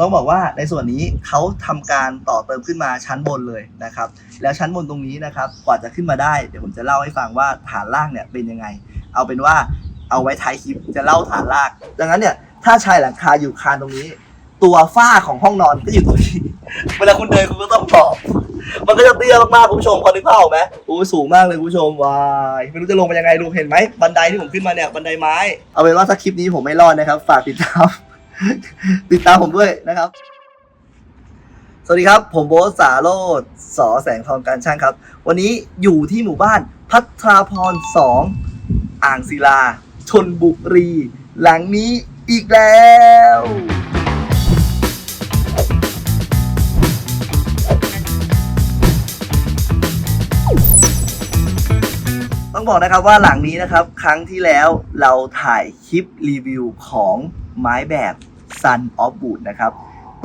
ต้องบอกว่าในส่วนนี้เขาทำการต่อเติมขึ้นมาชั้นบนเลยนะครับ แล้วชั้นบนตรงนี้นะครับกว่าจะขึ้นมาได้เดี๋ยวผมจะเล่าให้ฟังว่าฐานล่างเนี่ยเป็นยังไง เอาเป็นว่าเอาไว้ท้ายคลิปจะเล่าฐานล่างดังนั้นเนี่ยถ้าชายหลังคาอยู่คานตรงนี้ ตัวฝ้าของห้องนอนก็อยู่ตรงนี้เวลาคุณเดินคุณก็ต้องบอกมันก็จะเตี้ยมากๆคุณผู้ชมพอนึกภาพออกไหมโอ้สูงมากเลยคุณผู้ชมวายไม่รู้จะลงไปยังไงดูเห็นไหมบันไดที่ผมขึ้นมาเนี่ยบันไดไม้เอาเป็นว่าถ้าคลิปนี้ผมไม่รอดนะครับ ฝากติดตาม ติดตามผมด้วยนะครับ สวัสดีครับ ผมโบ๊ทสาโรดสอแสงทองการช่างครับ วันนี้อยู่ที่หมู่บ้านพัทราพรสองอ่างศิลา ชนบุรี หลังนี้อีกแล้วต้องบอกนะครับว่าหลังนี้นะครับ ครั้งที่แล้วเราถ่ายคลิปรีวิวของ ไม้แบบ Sun of Wood นะครับ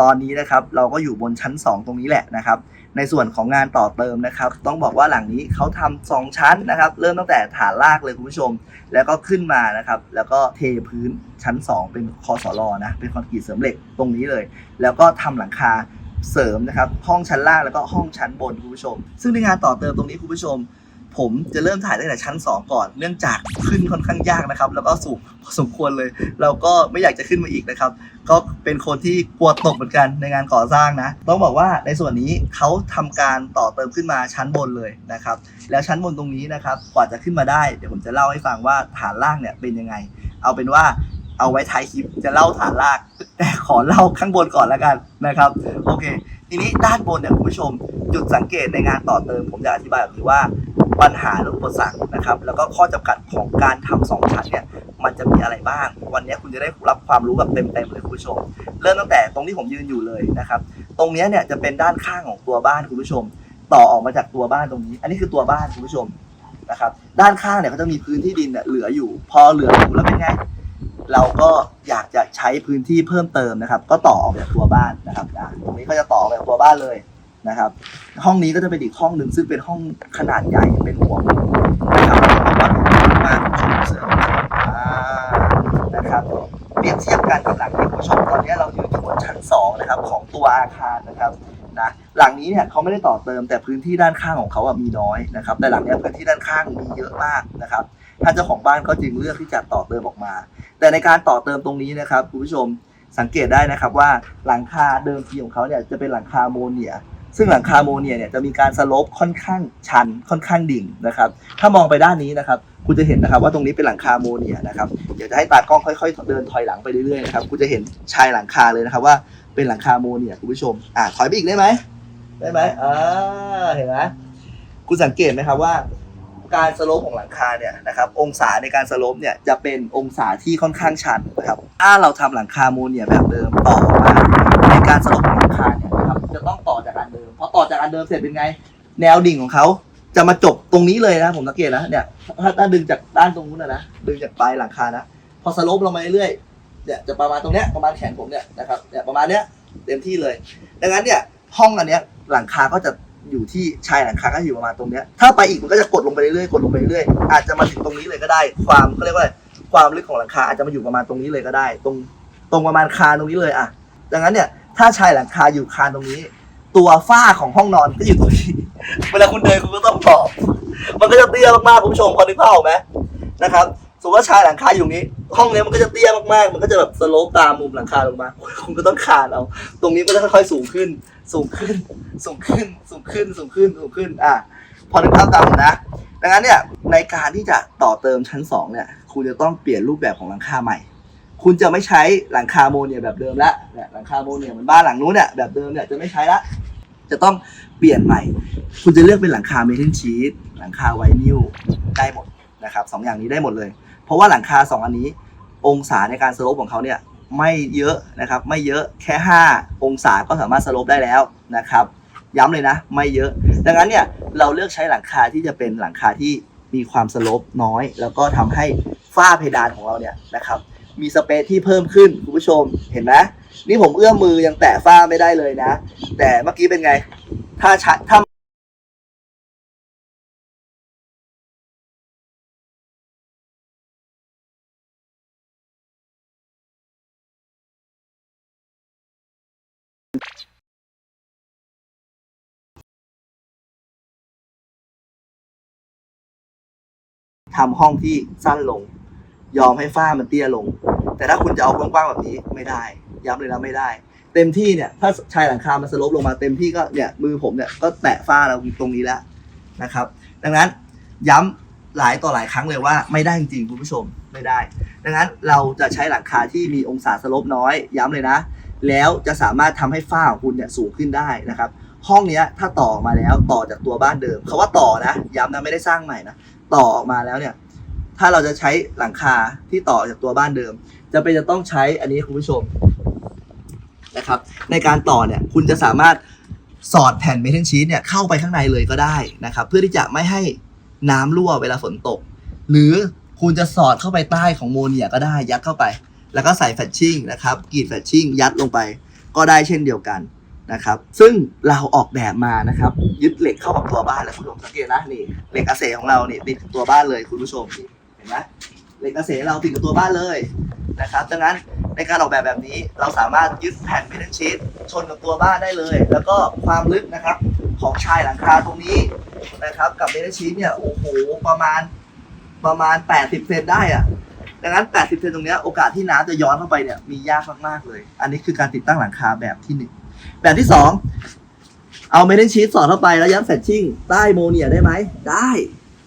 ตอนนี้นะครับเราก็อยู่บนชั้น 2 ตรงนี้แหละนะครับ ในส่วนของงานต่อเติมนะครับ ต้องบอกว่าหลังนี้เขาทำสองชั้นนะครับ เริ่มตั้งแต่ฐานรากเลยคุณผู้ชม แล้วก็ขึ้นมานะครับ แล้วก็เทพื้นชั้น 2 เป็นคอสลอนะเป็นคอนกรีตเสริมเหล็กตรงนี้เลย แล้วก็ทำหลังคาเสริมนะครับ ห้องชั้นล่างแล้วก็ห้องชั้นบนคุณผู้ชม ซึ่งในงานต่อเติมตรงนี้คุณผู้ชม ผมจะเริ่มถ่ายตั้งแต่ชั้น 2 ก่อน เนื่องจากขึ้นค่อนข้างยากนะครับ แล้วก็สูงพอสมควรเลย เราก็ไม่อยากจะขึ้นมาอีกนะครับ ก็เป็นคนที่กลัวตกเหมือนกันในงานก่อสร้างนะ ต้องบอกว่าในส่วนนี้เขาทำการต่อเติมขึ้นมาชั้นบนเลยนะครับ แล้วชั้นบนตรงนี้นะครับ กว่าจะขึ้นมาได้ เดี๋ยวผมจะเล่าให้ฟังว่าฐานล่างเนี่ยเป็นยังไง เอาเป็นว่าเอาไว้ท้ายคลิปจะเล่าฐานล่างแต่ขอเล่าข้างบนก่อนแล้วกันนะครับ โอเค ทีนี้ด้านบนเนี่ยคุณผู้ชม จุดสังเกตในงานต่อเติม ผมจะอธิบายแบบนี้ว่า ปัญหาหรืออุปสรรคนะครับ แล้วก็ข้อจำกัดของการทำสองชั้นเนี่ยมันจะมีอะไรบ้าง วันนี้คุณจะได้รับความรู้แบบเต็มๆเลยคุณผู้ชม เริ่มตั้งแต่ตรงที่ผมยืนอยู่เลยนะครับ ตรงนี้เนี่ยจะเป็นด้านข้างของตัวบ้านคุณผู้ชม ต่อออกมาจากตัวบ้านตรงนี้ อันนี้คือตัวบ้านคุณผู้ชมนะครับ ด้านข้างเนี่ยเขาจะมีพื้นที่ดินเนี่ยเหลืออยู่ พอเหลืออยู่แล้วเป็นไงเราก็อยากจะใช้พื้นที่เพิ่มเติมนะครับ ก็ต่อออกจากตัวบ้านนะครับตรงนี้ก็จะต่อออกจากตัวบ้านเลย นะครับ ห้องนี้ก็จะเป็นอีกห้องหนึ่งซึ่งเป็นห้องขนาดใหญ่เป็นหัวมุมนะครับแล้วก็มากชมเสริมอ่านะครับเปรียบเทียบกันกับหลังที่คุณผู้ชมตอนนี้เราอยู่ที่บนชั้น2นะครับของตัวอาคารนะครับนะหลังนี้เนี่ยเขาไม่ได้ต่อเติมแต่พื้นที่ด้านข้างของเขาอะมีน้อยนะครับแต่หลังนี้พื้นที่ด้านข้างมีเยอะมากนะครับท่านเจ้าของบ้านก็จึงเลือกที่จะต่อเติมออกมา แต่ในการต่อเติมตรงนี้นะครับคุณผู้ชมสังเกตได้นะครับว่าหลังคาเดิมทีของเขาเนี่ยจะเป็นหลังคาโมเนีย ซึ่งหลังคาโมเนียเนี่ยจะมีการสโลปค่อนข้างชันค่อนข้างดิ่งนะครับ ถ้ามองไปด้านนี้นะครับ คุณจะเห็นนะครับว่าตรงนี้เป็นหลังคาโมเนียนะครับเดี๋ยวจะให้ตากล้องค่อย ๆ เดินถอยหลังไปเรื่อยๆนะครับคุณจะเห็นชายหลังคาเลยนะครับว่าเป็นหลังคาโมเนียคุณผู้ชมอ่าถอยไปอีกได้ไหมได้ไหมอ่าเห็นไหมคุณสังเกตไหมครับว่าการสโลปของหลังคาเนี่ยนะครับองศาในการสโลปเนี่ยจะเป็นองศาที่ค่อนข้างชันนะครับถ้าเราทำหลังคาโมเนียแบบเดิมต่อมาในการสโลป ต่อจากอันเดิมเสร็จเป็นไง แนวดิ่งของเขาจะมาจบตรงนี้เลยนะผมสังเกตนะเนี่ยถ้าถ้าดึงจากด้านตรงนู้นนะนะดึงจากปลายหลังคานะพอสโลปลงมาเรื่อยๆเนี่ยจะประมาณตรงเนี้ยประมาณแขนผมเนี่ยนะครับเนี่ยประมาณเนี้ยเต็มที่เลย ดังนั้นเนี่ยห้องอันเนี้ยหลังคาก็จะอยู่ที่ชายหลังคาก็อยู่ประมาณตรงเนี้ยถ้าไปอีกมันก็จะกดลงไปเรื่อยๆกดลงไปเรื่อยๆอาจจะมาถึงตรงนี้เลยก็ได้ ความเขาเรียกว่าอะไรความลึกของหลังคาอาจจะมาอยู่ประมาณตรงนี้เลยก็ได้ ตรงตรงประมาณคานตรงนี้เลยอะดังนั้นเนี่ยถ้าชายหลังคาอยู่คานตรงนี้ ตัวฝ้าของห้องนอนก็อยู่ตรงนี้ เวลาคุณเดินคุณก็ต้องบอกมันก็จะเตี้ยมากๆคุณผู้ชมพอนึกภาพออกไหมนะครับสมมติว่าชายหลังคาอยู่นี้ ห้องนี้มันก็จะเตี้ยมากๆ มันก็จะแบบสโลปตามมุมหลังคาลงมาคุณก็ต้องคานเอา ตรงนี้ก็จะค่อยๆสูงขึ้น สูงขึ้น สูงขึ้น สูงขึ้น สูงขึ้น สูงขึ้น อะ พอนึกภาพตามผมนะ ดังนั้นเนี่ยในการที่จะต่อเติมชั้นสองเนี่ย คุณจะต้องเปลี่ยนรูปแบบของหลังคาใหม่ คุณจะไม่ใช้หลังคาโมเนียแบบเดิมละเนี่ยหลังคาโมเนียเหมือนบ้านหลังนู้นเนี่ยแบบเดิมเนี่ยจะไม่ใช้ละจะต้องเปลี่ยนใหม่ คุณจะเลือกเป็นหลังคาเมทัลชีตหลังคาไวนิลได้หมดนะครับสองอย่างนี้ได้หมดเลย เพราะว่าหลังคาสองอันนี้ องศาในการสโลปของเขาเนี่ยไม่เยอะนะครับไม่เยอะแค่ 5 องศาก็สามารถสโลปได้แล้วนะครับ ย้ำเลยนะ ไม่เยอะ ดังนั้นเนี่ยเราเลือกใช้หลังคาที่จะเป็นหลังคาที่มีความสโลปน้อย แล้วก็ทำให้ฝ้าเพดานของเราเนี่ยนะครับ มีสเปซที่เพิ่มขึ้นคุณผู้ชมเห็นไหมนี่ผมเอื้อมมือยังแตะฝ้าไม่ได้เลยนะ แต่เมื่อกี้เป็นไง ถ้าใช้ถ้าทำห้องที่สั้นลง ยอมให้ฝ้ามันเตี้ยลง แต่ถ้าคุณจะเอากว้างๆแบบนี้ไม่ได้ ย้ำเลยนะไม่ได้ เต็มที่เนี่ยถ้าชายหลังคามันสลปลงมาเต็มที่ก็เนี่ยมือผมเนี่ยก็แตะฝ้าเราตรงนี้แล้วนะครับ ดังนั้นย้ำหลายต่อหลายครั้งเลยว่าไม่ได้จริงๆคุณผู้ชมไม่ได้ ดังนั้นเราจะใช้หลังคาที่มีองศาสลปน้อย ย้ำเลยนะ แล้วจะสามารถทำให้ฝ้าของคุณเนี่ยสูงขึ้นได้นะครับ ห้องนี้ถ้าต่อมาแล้วต่อจากตัวบ้านเดิมคาว่าต่อนะ ย้ำนะไม่ได้สร้างใหม่นะต่อออกมาแล้วเนี่ย ถ้าเราจะใช้หลังคาที่ต่อจากตัวบ้านเดิม จะเป็นจะต้องใช้อันนี้คุณผู้ชมนะครับ ในการต่อเนี่ยคุณจะสามารถสอดแผ่นเมทัลชีตเนี่ยเข้าไปข้างในเลยก็ได้นะครับ เพื่อที่จะไม่ให้น้ำรั่วเวลาฝนตก หรือคุณจะสอดเข้าไปใต้ของโมเนียก็ได้ยัดเข้าไป แล้วก็ใส่แฟชชิ่งนะครับกรีดแฟชชิ่งยัดลงไป ก็ได้เช่นเดียวกันนะครับซึ่งเราออกแบบมานะครับยึดเหล็กเข้ากับตัวบ้านแล้วคุณผู้ชมสังเกตนะนี่เหล็กอาเซของเรานี่ติดตัวบ้านเลยคุณผู้ชมนี่ นไหมเหล็กอาเซเราติดกับตัวบ้านเลยนะครับดังนั้นในการออกแบบแบบนี้เราสามารถยึดแผ่นเมทัลชีตชนกับตัวบ้านได้เลย แล้วก็ความลึกนะครับของชายหลังคาตรงนี้นะครับกับเมทัลชีตเนี่ยโอ้โหประมาณประมาณ 80 เซนได้อะดังนั้น 80 เซนตรงเนี้ยโอกาสที่น้ำจะย้อนเข้าไปเนี่ยมียากมากๆเลย อันนี้คือการติดตั้งหลังคาแบบที่หนึ่งแบบที่สองเอาเมทัลชีตสอดเข้าไปแล้วยัดแฟชชิ่งใต้โมเนียได้ไหมได้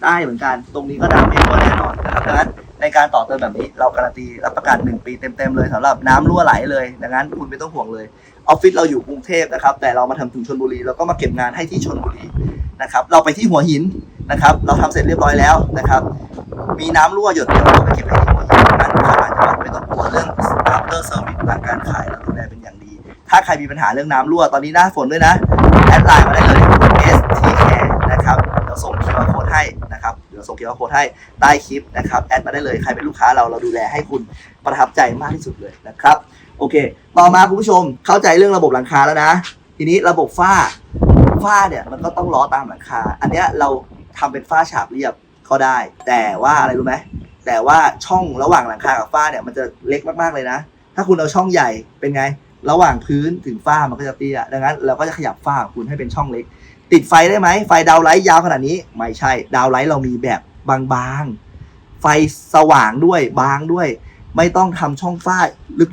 ได้เหมือนกัน ตรงนี้ก็ดำไม่รั่วแน่นอน นะครับดังนั้นในการต่อเติมแบบนี้เราการันตีรับประกัน1ปีเต็มๆเลยสำหรับน้ำรั่วไหลเลยดังนั้นคุณไม่ต้องห่วงเลยออฟฟิศเราอยู่กรุงเทพนะครับแต่เรามาทำถึงชนบุรีแล้วก็มาเก็บงานให้ที่ชนบุรีนะครับเราไปที่หัวหินนะครับเราทำเสร็จเรียบร้อยแล้วนะครับมีน้ำรั่วหยดเดียวเราก็ไปเก็บให้ที่หัวหินนั่นเข้ามาจังหวัดไม่ต้องกลัวเรื่อง after service หลังการขายเราดูแลเป็นอย่างดี ถ้าใครมีปัญหาเรื่องน้ำรั่วตอนนี้หน้าฝนด้วยนะแอดไลน์มาได้เลย STK นะครับ เดี๋ยวส่ง QR code ให้นะครับ เดี๋ยวส่ง QR code ให้ใต้คลิปนะครับแอดมาได้เลยใครเป็นลูกค้าเราเราดูแลให้คุณประทับใจมากที่สุดเลยนะครับโอเค ต่อมาคุณผู้ชมเข้าใจเรื่องระบบหลังคาแล้วนะ ทีนี้ระบบฝ้าฝ้าเนี่ยมันก็ต้องล้อตามหลังคา อันเนี้ยเราทำเป็นฝ้าฉาบเรียบก็ได้ แต่ว่าอะไรรู้ไหมแต่ว่าช่องระหว่างหลังคากับฝ้าเนี่ยมันจะเล็กมากๆเลยนะ ถ้าคุณเอาช่องใหญ่เป็นไง ระหว่างพื้นถึงฝ้ามันก็จะเตี้ยดังนั้นเราก็จะขยับฝ้าคุณให้เป็นช่องเล็ก ติดไฟได้ไหมไฟดาวไลท์ยาวขนาดนี้ไม่ใช่ดาวไลท์เรามีแบบ บางๆ ไฟสว่างด้วยบางด้วย ไม่ต้องทำช่องฝ้า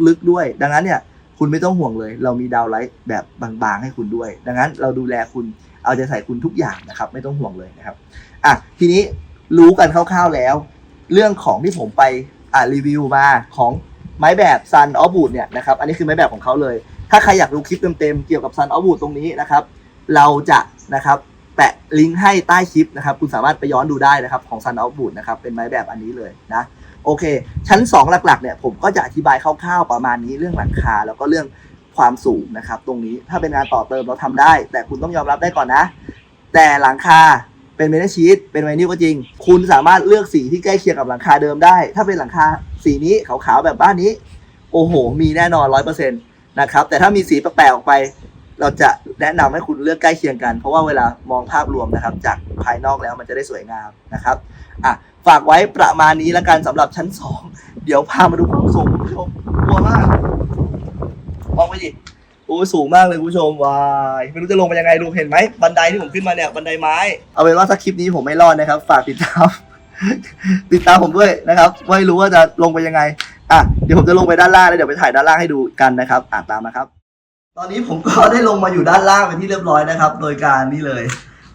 ลึกๆด้วย ดังนั้นเนี่ยคุณไม่ต้องห่วงเลย เรามีดาวไลท์แบบบางๆ ให้คุณด้วย ดังนั้นเราดูแลคุณเอาใจใส่คุณทุกอย่างนะครับ ไม่ต้องห่วงเลยนะครับอะทีนี้รู้กันคร่าวๆแล้ว เรื่องของที่ผมไปอ่ารีวิวมาของไม้แบบ Sun of Wood เนี่ยนะครับอันนี้คือไม้แบบของเขาเลย ถ้าใครอยากดูคลิปเต็มๆเกี่ยวกับ Sun of Wood ตรงนี้นะครับ เราจะนะครับ แปะลิงก์ให้ใต้คลิปนะครับ คุณสามารถไปย้อนดูได้นะครับ ของ Sun of Wood นะครับ เป็นไม้แบบอันนี้เลยนะ โอเค ชั้น 2 หลักๆเนี่ยผมก็จะอธิบายคร่าวๆประมาณนี้เรื่องหลังคา แล้วก็เรื่องความสูงนะครับ ตรงนี้ถ้าเป็นงานต่อเติมเราทำได้ แต่คุณต้องยอมรับได้ก่อนนะ แต่หลังคาเป็นเมทัลชีตเป็นไวนิลก็จริง คุณสามารถเลือกสีที่ใกล้เคียงกับหลังคาเดิมได้ ถ้าเป็นหลังคาสีนี้ขาวๆแบบบ้านนี้ โอ้โห มีแน่นอนร้อยเปอร์เซ็นต์นะครับ แต่ถ้ามีสีแปลกๆออกไป เราจะแนะนำให้คุณเลือกใกล้เคียงกัน เพราะว่าเวลามองภาพรวมนะครับ จากภายนอกแล้วมันจะได้สวยงามนะครับอะฝากไว้ประมาณนี้แล้วกันสำหรับชั้น 2 เดี๋ยวพามาดูความสูงคุณผู้ชมกลัวมากมองไปดิโอ้ยสูงมากเลยคุณผู้ชมวายไม่รู้จะลงไปยังไงดูเห็นไหมบันไดที่ผมขึ้นมาเนี่ยบันไดไม้ เอาเป็นว่าถ้าคลิปนี้ผมไม่รอดนะครับ ฝากติดตามติดตามผมด้วยนะครับว่รู้ว่าจะลงไปยังไงอะเดี๋ยวผมจะลงไปด้านล่างแล้วเดี๋ยวไปถ่ายด้านล่างให้ดูกันนะครับอะตามนะครับ ตอนนี้ผมก็ได้ลงมาอยู่ด้านล่างเป็นที่เรียบร้อยนะครับ โดยการนี่เลย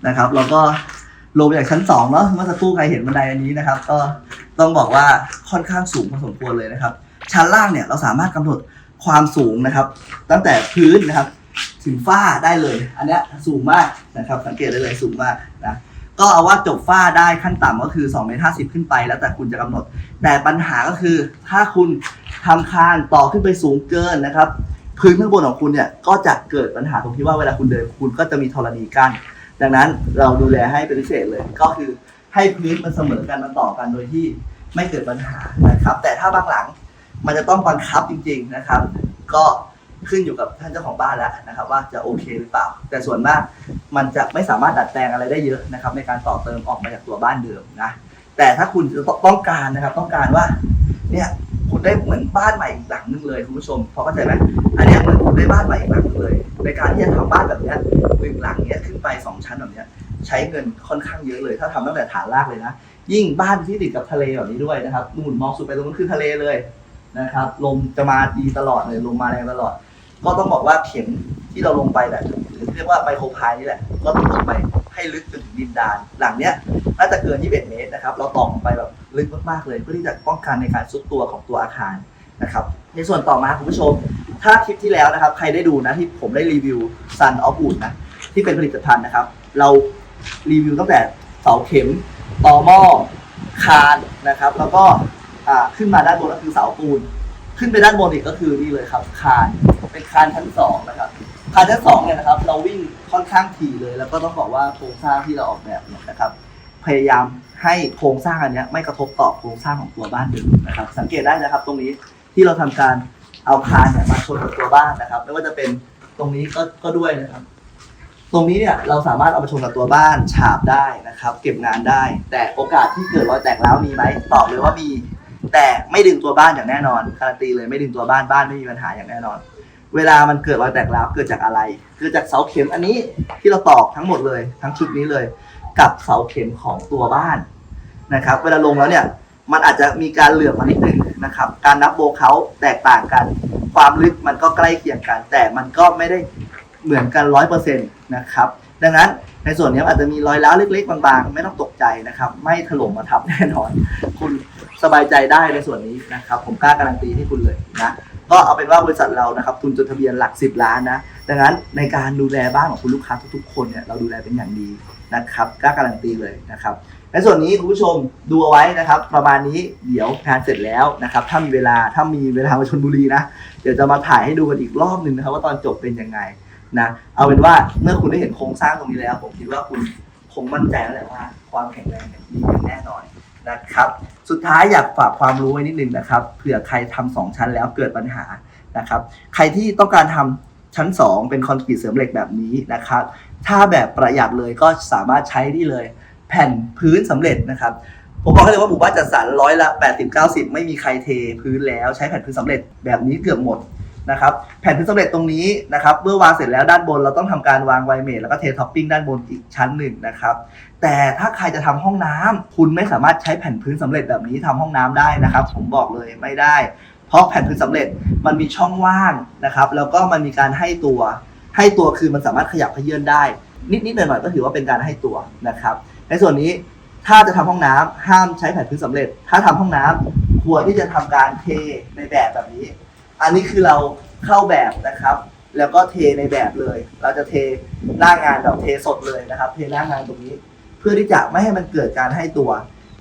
นะครับแล้วก็ลงมาจากชั้นสองเนาะเมื่อสักครู่ใครเห็นบันไดอันนี้นะครับ ก็ต้องบอกว่าค่อนข้างสูงพอสมควรเลยนะครับ ชั้นล่างเนี่ยเราสามารถกำหนดความสูงนะครับ ตั้งแต่พื้นนะครับ ถึงฝ้าได้เลย อันนี้สูงมากนะครับ สังเกตได้เลยสูงมากนะก็เอาว่าจบฝ้าได้ขั้นต่ำก็คือ2เมตร50ขึ้นไป แล้วแต่คุณจะกำหนด แต่ปัญหาก็คือถ้าคุณทำคานต่อขึ้นไปสูงเกินนะครับ พื้นข้างบนของคุณเนี่ยก็จะเกิดปัญหาตรงที่ว่าเวลาคุณเดินคุณก็จะมีธรณีกั้นดังนั้นเราดูแลให้เป็นพิเศษเลย ก็คือให้พื้นมันเสมอกันมันต่อกันโดยที่ไม่เกิดปัญหานะครับ แต่ถ้าบางหลังมันจะต้องบังคับจริง ๆนะครับ ก็ขึ้นอยู่กับท่านเจ้าของบ้านแล้วนะครับ ว่าจะโอเคหรือเปล่า แต่ส่วนมากมันจะไม่สามารถดัดแปลงอะไรได้เยอะนะครับ ในการต่อเติมออกมาจากตัวบ้านเดิมนะแต่ถ้าคุณต้องการนะครับ ต้องการว่าเนี่ย คุณได้เหมือนบ้านใหม่อีกหลังนึงเลยคุณผู้ชมพอเข้าใจไหมอันนี้เหมือนคุณได้บ้านใหม่อีกหลังนึงเลย ในการที่จะทำบ้านแบบนี้หนึ่งหลังเนี้ยขึ้นไปสองชั้นแบบนี้ใช้เงินค่อนข้างเยอะเลย ถ้าทำตั้งแต่ฐานรากเลยนะ ยิ่งบ้านที่ติดกับทะเลแบบนี้ด้วยนะครับนู่นมองสุดไปตรงนั้นคือทะเลเลยนะครับ ลมจะมาดีตลอดเลยลมมาแรงตลอด ก็ต้องบอกว่าเข็มที่เราลงไปแหละหรือเรียกว่าไมโครพายนี่แหละ ก็ต้องลงไปให้ลึกจนถึงดินดาน หลังเนี้ยน่าจะเกิน21เมตรนะครับ เราตอลงไปแบบ ลึกมากๆเลย เพื่อที่จะป้องกันในการซุดตัวของตัวอาคารนะครับในส่วนต่อมาคุณผู้ชม ถ้าคลิปที่แล้วนะครับ ใครได้ดูนะที่ผมได้รีวิว Sun of Wood นะที่เป็นผลิตภัณฑ์นะครับ เรารีวิวตั้งแต่เสาเข็มต่อหม้อคานนะครับ แล้วก็ขึ้นมาด้านบนก็คือเสาปูน ขึ้นไปด้านบนอีกก็คือนี่เลยครับ คานเป็นคานชั้นสองนะครับคานชั้นสองเนี่ยนะครับ เราวิ่งค่อนข้างถี่เลย แล้วก็ต้องบอกว่าโครงสร้างที่เราออกแบบเนี่ยนะครับ พยายาม ให้โครงสร้างอันนี้ไม่กระทบต่อโครงสร้างของตัวบ้านเดิมนะครับ สังเกตได้นะครับ ตรงนี้ที่เราทำการเอาคานเนี่ยมาชนกับตัวบ้านนะครับ ไม่ว่าจะเป็นตรงนี้ก็ก็ด้วยนะครับ ตรงนี้เนี่ยเราสามารถเอาไปชนกับตัวบ้านฉาบได้นะครับ เก็บงานได้ แต่โอกาสที่เกิดรอยแตกร้าวมีไหมตอบเลยว่ามี แต่ไม่ดึงตัวบ้านอย่างแน่นอนการันตีเลยไม่ดึงตัวบ้านบ้านไม่มีปัญหาอย่างแน่นอน เวลามันเกิดรอยแตกร้าวเกิดจากอะไร เกิดจากเสาเข็มอันนี้ที่เราตอกทั้งหมดเลย ทั้งชุดนี้เลย กับเสาเข็มของตัวบ้าน นะครับ เวลาลงแล้วเนี่ยมันอาจจะมีการเหลื่อมมานิดนึงนะครับ การนับโบเขาแตกต่างกัน ความลึกมันก็ใกล้เคียงกัน แต่มันก็ไม่ได้เหมือนกันร้อยเปอร์เซ็นต์นะครับ ดังนั้นในส่วนนี้อาจจะมีรอยร้าวเล็ก ๆ บางๆ ไม่ต้องตกใจนะครับ ไม่ถล่มมาทับแน่นอน คุณสบายใจได้ในส่วนนี้นะครับ ผมกล้าการันตีให้คุณเลยนะ ก็เอาเป็นว่าบริษัทเรานะครับ ทุนจดทะเบียนหลัก 10 ล้านนะ ดังนั้นในการดูแลบ้านของคุณลูกค้าทุกๆ คนเนี่ยเราดูแลเป็นอย่างดีนะครับ กล้าการันตีเลยนะครับ ในส่วนนี้คุณผู้ชมดูเอาไว้นะครับ ประมาณนี้เดี๋ยวงานเสร็จแล้วนะครับถ้ามีเวลาถ้ามีเวลามาชนบุรีนะเดี๋ยวจะมาถ่ายให้ดูกันอีกรอบหนึ่งนะครับ ว่าตอนจบเป็นยังไงนะเอาเป็นว่าเมื่อคุณได้เห็นโครงสร้างตรงนี้แล้ว ผมคิดว่าคุณคงมั่นใจแล้วแหละว่า ความแข็งแรงเนี่ยมีอย่างแน่นอนนะครับ สุดท้ายอยากฝากความรู้ไว้นิดนึงนะครับเผื่อใครทำสองชั้นแล้วเกิดปัญหานะครับ ใครที่ต้องการทำชั้น 2 เป็นคอนกรีตเสริมเหล็กแบบนี้นะครับ ถ้าแบบประหยัดเลยก็สามารถใช้นี่เลย แผ่นพื้นสำเร็จนะครับผมบอกให้เลยว่าหมู่บ้านจัดสรรร้อยละ 80 90 ไม่มีใครเทพื้นแล้วใช้แผ่นพื้นสำเร็จแบบนี้เกือบหมดนะครับแผ่นพื้นสำเร็จตรงนี้นะครับเมื่อวางเสร็จแล้วด้านบนเราต้องทำการวางไวเมทแล้วก็เทท็อปปิ้งด้านบนอีกชั้นหนึ่งนะครับแต่ถ้าใครจะทำห้องน้ำคุณไม่สามารถใช้แผ่นพื้นสำเร็จแบบนี้ทำห้องน้ำได้นะครับ ผมบอกเลยไม่ได้ เพราะแผ่นพื้นสำเร็จมันมีช่องว่างนะครับแล้วก็มันมีการให้ตัว ให้ตัวคือมันสามารถขยับขยื่นได้ นิดๆหน่อยๆก็ถือว่าเป็นการให้ตัวนะครับ ในส่วนนี้ถ้าจะทำห้องน้ำห้ามใช้แผ่นพื้นสำเร็จ ถ้าทำห้องน้ำควรที่จะทำการเทในแบบแบบนี้ อันนี้คือเราเข้าแบบนะครับ แล้วก็เทในแบบเลย เราจะเทหน้างานแบบเทสดเลยนะครับ เทหน้างานตรงนี้ เพื่อที่จะไม่ให้มันเกิดการให้ตัว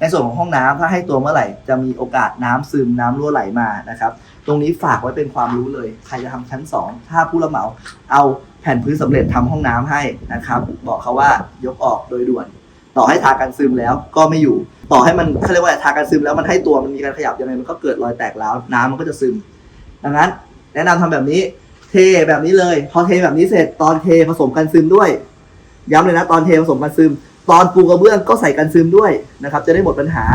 ในส่วนของห้องน้ำถ้าให้ตัวเมื่อไหร่จะมีโอกาสน้ำซึมน้ำรั่วไหลมานะครับ ตรงนี้ฝากไว้เป็นความรู้เลย ใครจะทำชั้น 2 ถ้าผู้รับเหมาเอาแผ่นพื้นสำเร็จทำห้องน้ำให้นะครับ บอกเขาว่ายกออกโดยด่วน ต่อให้ทากันซึมแล้วก็ไม่อยู่ ต่อให้มันเขาเรียกว่าทากันซึมแล้วมันให้ตัวมันมีการขยับยังไงมันก็เกิดรอยแตกร้วน้ำมันก็จะซึม ดังนั้น แนะนำทำแบบนี้เทแบบนี้เลย พอเทแบบนี้เสร็จตอนเทผสมกันซึมด้วย ย้ำเลยนะตอนเทผสมกันซึม ตอนปูกระเบื้องก็ใส่กันซึมด้วยนะครับ จะได้หมดปัญหา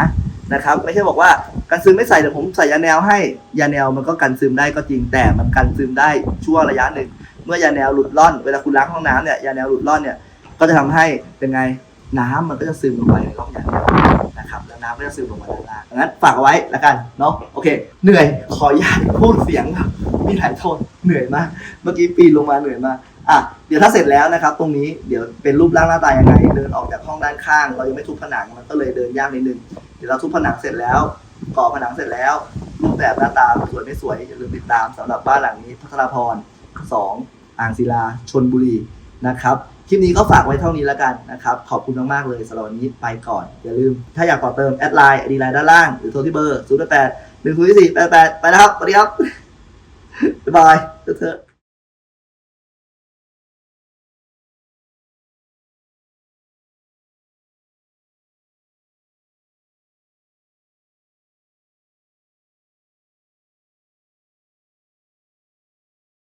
นะครับ ไม่ใช่บอกว่ากันซึมไม่ใส่เดี๋ยวผมใส่ยาแนวให้ยาแนวมันก็กันซึมได้ก็จริงแต่มันกันซึมได้ช่วงระยะหนึ่งเมื่อยาแนวหลุดล่อนเวลาคุณล้างห้องน้ำเนี่ยยาแนวหลุดล่อนเนี่ยก็จะทำให้เป็นไง น้ำมันก็จะซึมลงไปในร่องยาแนะครับแล้วน้ำก็จะซึมลงมาด้านล่างดังนั้นฝากไว้แล้วกันเนาะโอเค เหนื่อยขออนุญาตพูดเสียงครับมีหลายโทนเหนื่อยมากเมื่อกี้ปีนลงมาเหนื่อยมากอะเดี๋ยวถ้าเสร็จแล้วนะครับ ตรงนี้เดี๋ยวเป็นรูปร่างหน้าตายังไง เดินออกจากห้องด้านข้าง เรายังไม่ทุบผนังมันก็เลยเดินยากนิดนึงเดี๋ยวเราทุบผนังเสร็จแล้วก่อผนังเสร็จแล้ว รูปแบบหน้าตาสวยไม่สวยอย่าลืมติดตามสำหรับบ้านหลังนี้พัทรพร2อ่างศิลาชนบุรี นะครับคลิปนี้ก็ฝากไว้เท่านี้แล้วกันนะครับ ขอบคุณมากๆเลยสำหรับวันนี้ไปก่อน อย่าลืม ถ้าอยากต่อเติมแอดไลน์ดีไลน์ด้านล่าง หรือโทรที่เบอร์ 0 8 1 0 4 8 8 ไปแล้วครับ สวัสดีครับ บ๊ายบายเถอะ